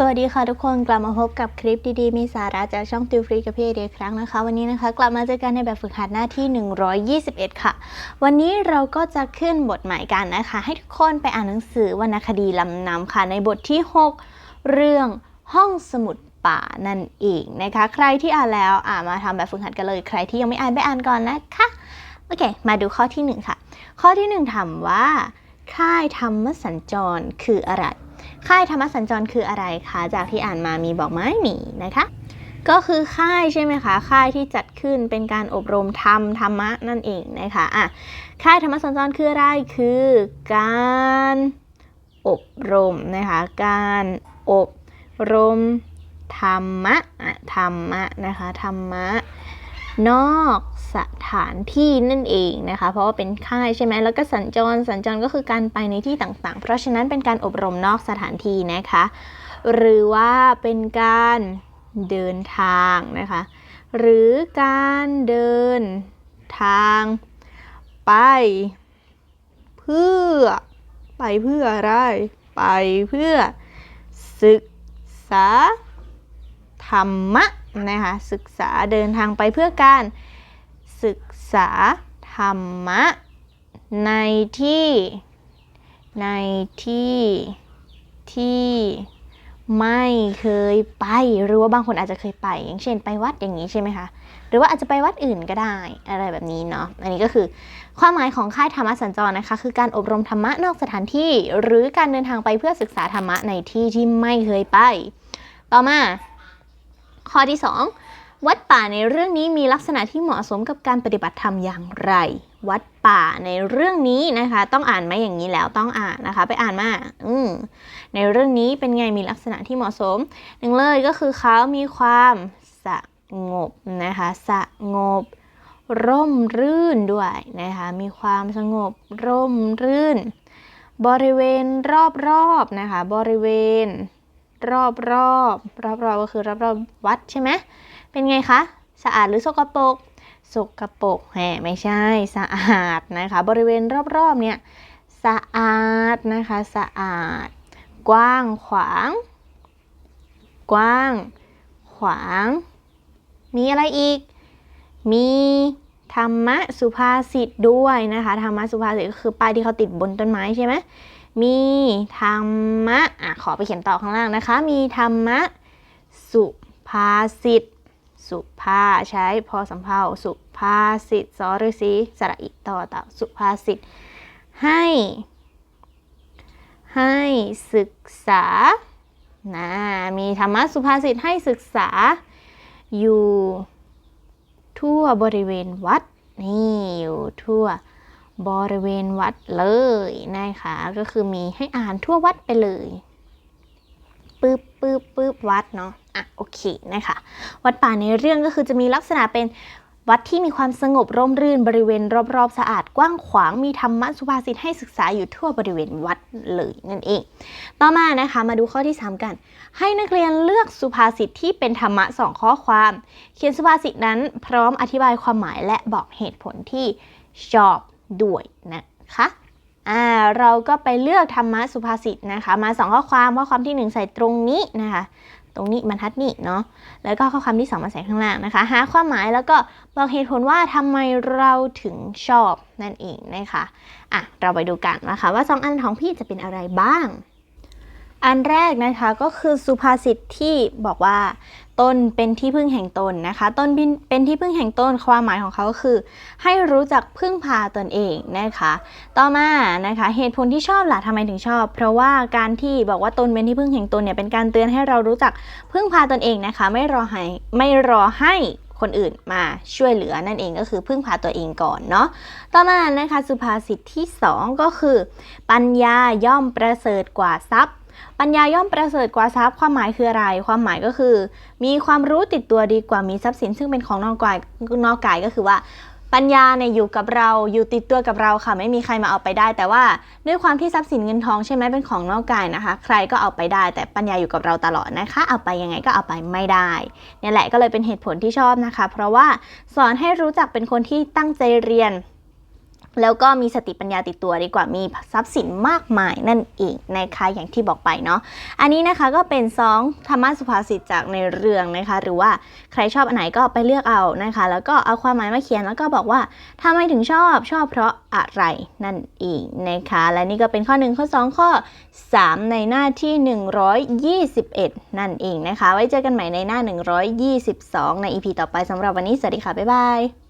สวัสดีค่ะทุกคนกลับมาพบกับคลิปดีๆ มีสาระจากช่องติวฟรีกับพี่ไอเดียครั้งนะคะ วันนี้นะคะกลับมาเจอกันในแบบฝึกหัดหน้าที่ 121 ค่ะ วันนี้เราก็จะขึ้นบทหม่กันนะคะ ให้ทุกคนไปอ่านหนังสือวรรณคดีลำนำค่ะ ในบทที่ 6 เรื่องห้องสมุดป่านั่นเองนะคะ ใครที่อ่านแล้วอ่ามาทำแบบฝึกหัดกันเลยใครที่ยังไม่อ่านไปอ่านก่อนนะคะโอเค มาดูข้อที่หนึ่งค่ะ ข้อที่หนึ่งถามว่า ค่ายธรรมสัญจรคืออะไร ค่ายธรรมสัญจรคืออะไรคะ จากที่อ่านมามีบอกไหมมีนะคะ ก็คือค่ายใช่ไหมคะ ค่ายที่จัดขึ้นเป็นการอบรมธรรมธรรมะนั่นเองนะคะอะค่ายธรรมสัญจรคืออะไร คือการอบรมนะคะ การอบรมธรรมะอะธรรมะนะคะธรรมะ นอกสถานที่นั่นเองนะคะ เพราะว่าเป็นค่ายใช่ไหมแล้วก็สัญจรสัญจรก็คือการไปในที่ต่างๆ เพราะฉะนั้นเป็นการอบรมนอกสถานที่นะคะ หรือว่าเป็นการเดินทางนะคะ หรือการเดินทางไป เพื่อไปเพื่ออะไร ไปเพื่อศึกษาธรรมะ นะคะศึกษาเดินทางไปเพื่อการศึกษาธรรมะ ในที่ ในที่ที่ไม่เคยไปหรือว่าบางคนอาจจะเคยไป อย่างเช่นไปวัดอย่างนี้ใช่ไหมคะหรือว่าอาจจะไปวัดอื่นก็ได้อะไรแบบนี้เนาะอันนี้ก็คือความหมายของค่ายธรรมะสัญจรนะคะ คือการอบรมธรรมะนอกสถานที่ หรือการเดินทางไปเพื่อศึกษาธรรมะในที่ที่ไม่เคยไป ต่อมา ข้อที่ 2 วัดป่าในเรื่องนี้มีลักษณะที่เหมาะสมกับการปฏิบัติธรรมอย่างไร วัดป่าในเรื่องนี้นะคะ ต้องอ่านไหมอย่างนี้แล้วต้องอ่านนะคะ ไปอ่านมาอืมในเรื่องนี้เป็นไงมีลักษณะที่เหมาะสมหนึ่งเลยก็คือเขามีความสงบนะคะสงบ ร่มรื่นด้วยนะคะ มีความสงบร่มรื่น บริเวณรอบๆนะคะ บริเวณ รอบรอบรอบรอบๆก็คือรอบรอบๆวัดใช่ไหมเป็นไงคะ สะอาดหรือสกปรกสกปรกแหมไม่ใช่สะอาดนะคะ บริเวณรอบๆเนี่ยสะอาดนะคะสะอาด กว้างขวาง กว้าง ขวาง มีอะไรอีก มีธรรมะสุภาษิตด้วยนะคะธรรมะสุภาษิตก็คือป้ายที่เขาติดบนต้นไม้ใช่ไหม มีธรรมะอะขอไปเขียนต่อข้างล่างนะคะ มีธรรมะ สุภาษิต สุภาใช้พอสำเพาสุภาษิตสอฤษีสระอิต่อเต่าสุภาษิต ให้ ให้ศึกษานะมีธรรมะสุภาษิตให้ศึกษา อยู่ ทั่วบริเวณวัด นี่อยู่ทั่ว บริเวณวัดเลยนะคะก็คือมีให้อ่านทั่ววัดไปเลยปึ๊บปึ๊บปึ๊บวัดเนาะอะโอเคนะคะวัดป่าในเรื่องก็คือจะมีลักษณะเป็นวัดที่มีความสงบร่มรื่นบริเวณรอบๆ สะอาดกว้างขวางมีธรรมะสุภาษิตให้ศึกษาอยู่ทั่วบริเวณวัดเลยนั่นเอง ต่อมานะคะมาดูข้อที่ 3 กัน ให้นักเรียนเลือกสุภาษิตที่เป็นธรรมะสองข้อความ เขียนสุภาษิตนั้นพร้อมอธิบายความหมายและบอกเหตุผลที่ชอบ ด้วยนะคะอ่าเราก็ไปเลือกธรรมะสุภาษิตนะคะ มาสองข้อความข้อความที่หนึ่งใส่ตรงนี้นะคะ ตรงนี้บรรทัดนี้เนาะแล้วก็ข้อความที่สองมาใส่ข้างล่างนะคะหาความหมายแล้วก็บอกเหตุผลว่าทำไมเราถึงชอบนั่นเองนะคะอะเราไปดูกันนะคะว่าสองอันของพี่จะเป็นอะไรบ้าง อันแรกนะคะก็คือสุภาษิตที่บอกว่าตนเป็นที่พึ่งแห่งตนนะคะตนเป็นที่พึ่งแห่งตนความหมายของเขาก็คือ ให้รู้จักพึ่งพาตนเองนะคะ ต่อมานะคะเหตุผลที่ชอบล่ะทำไมถึงชอบ เพราะว่าการที่บอกว่าตนเป็นที่พึ่งแห่งตนเนี่ยเป็นการเตือนให้เรารู้จักพึ่งพาตนเองนะคะ ไม่รอให้ไม่รอให้คนอื่นมาช่วยเหลือนั่นเองก็คือพึ่งพาตัวเองก่อนเนาะ ต่อมานะคะสุภาษิตที่ 2 ก็คือ ปัญญาย่อมประเสริฐกว่าทรัพย์ ปัญญาย่อมประเสริฐกว่าทรัพย์ความหมายคืออะไร ความหมายก็คือ มีความรู้ติดตัวดีกว่ามีทรัพย์สิน ซึ่งเป็นของนอกกายนอกกายก็คือว่า ปัญญาเนี่ยอยู่กับเราอยู่ติดตัวกับเราค่ะ ไม่มีใครมาเอาไปได้ แต่ว่าด้วยความที่ทรัพย์สินเงินทองใช่ไหมเป็นของนอกกายนะคะ ใครก็เอาไปได้ แต่ปัญญาอยู่กับเราตลอดนะคะ เอาไปยังไงก็เอาไปไม่ได้เนี่ยแหละก็เลยเป็นเหตุผลที่ชอบนะคะ เพราะว่าสอนให้รู้จักเป็นคนที่ตั้งใจเรียน แล้วก็มีสติปัญญาติดตัวดีกว่ามีทรัพย์สินมากมายนั่นเองนะคะอย่างที่บอกไปเนาะอันนี้นะคะก็เป็นซองธรรมะสุภาษิตจากในเรื่องนะคะ หรือว่าใครชอบอันไหนก็ไปเลือกเอานะคะ แล้วก็เอาความหมายมาเขียนแล้วก็บอกว่าทำไมถึงชอบชอบเพราะอะไรนั่นเองนะคะ และนี่ก็เป็นข้อ 1 ข้อ 2 ข้อ 3 ในหน้าที่ 121 นั่นเองนะคะ ไว้เจอกันใหม่ในหน้า 122 ใน EP ต่อไปสำหรับวันนี้สวัสดีค่ะบ๊ายบาย